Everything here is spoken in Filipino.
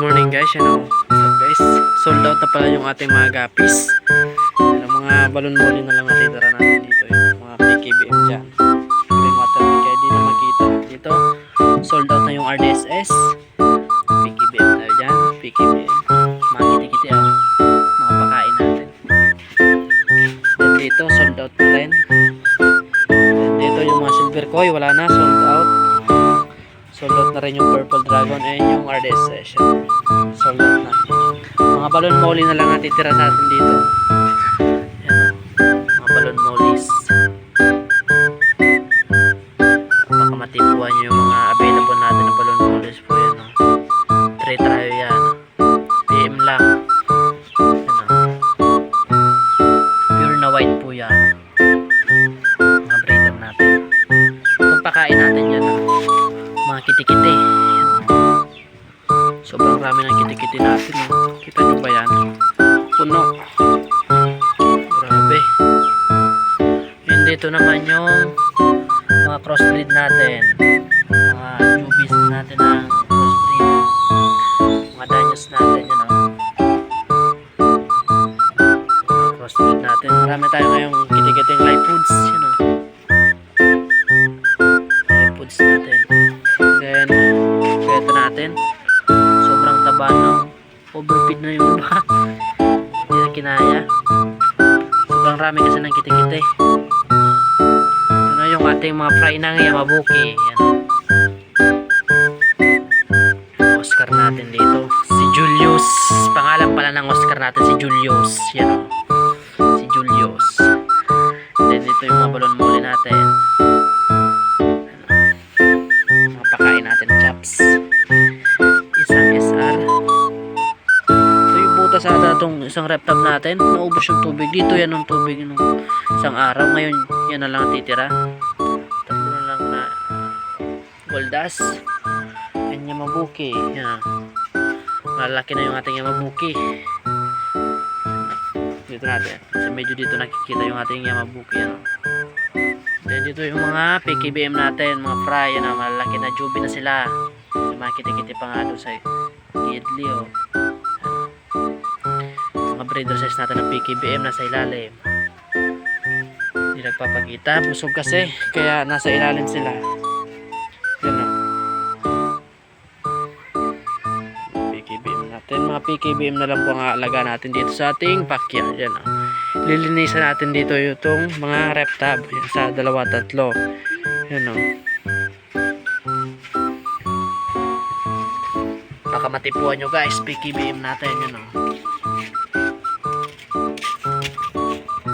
Yan o. So guys, sold out na pala yung ating mga gapis. Ang mga balon muli na lang natitira natin dito. Yung mga PKBM dyan. Yung water kaya di na makita. Dito, sold out na yung RDSS. PKBM tayo dyan. PKBM. Mga kiti-kiti o. Mga pakain natin. Then dito, sold out na rin. Then dito yung mga silver koi, wala na, sold out. Sold out na rin yung purple dragon and yung RDS session. Sold out na. Mga balon molly na lang natitira natin dito. Yan o. Mga balon mollies. Mga kitikiti. Sobrang rami ng kitikiti natin. Oh. Kita nyo ba yan? Puno. Grabe. Yun dito naman yung mga crossbreed natin. Mga newbies natin ng crossbreed. Mga danyos natin. Yan oh. Crossbreed natin. Marami tayo ngayong kitikiting live foods. Yun oh. Then, kweta natin. Sobrang taba ng overfeed na yung iba. Hindi na kinaya. Sobrang rami kasi ng kitikite. Ito na yung ating mga fry ng yamabuki. Yan. Oscar natin dito. Si Julius. Pangalan pala ng Oscar natin si Julius. Yan o. Si Julius. Then dito yung mga balon muli natin itong isang reptab natin. Naubos yung tubig. Dito yan yung tubig nung isang araw. Ngayon yan na lang ang titira. Tatlo na lang na goldas yan yamabuki yan malaki na yung ating yamabuki dito natin. Sa medyo dito nakikita yung ating yamabuki yan Then dito yung mga PKBM natin, mga fry, yan, ah, malalaki na. Jubi na sila. Kitikiti pa nga doon sa Gidli, oh. Mga breeder natin ng PKBM nasa ilalim. Hindi nagpapakita, busog kasi, kaya nasa ilalim sila. Yan o. PKBM natin, mga PKBM na lang po ang aalaga natin dito sa ating backyard. Yan o lilinisan natin dito yung mga reptab yan, sa dalawa tatlo yan o baka matipuan nyo guys PKBM natin yan o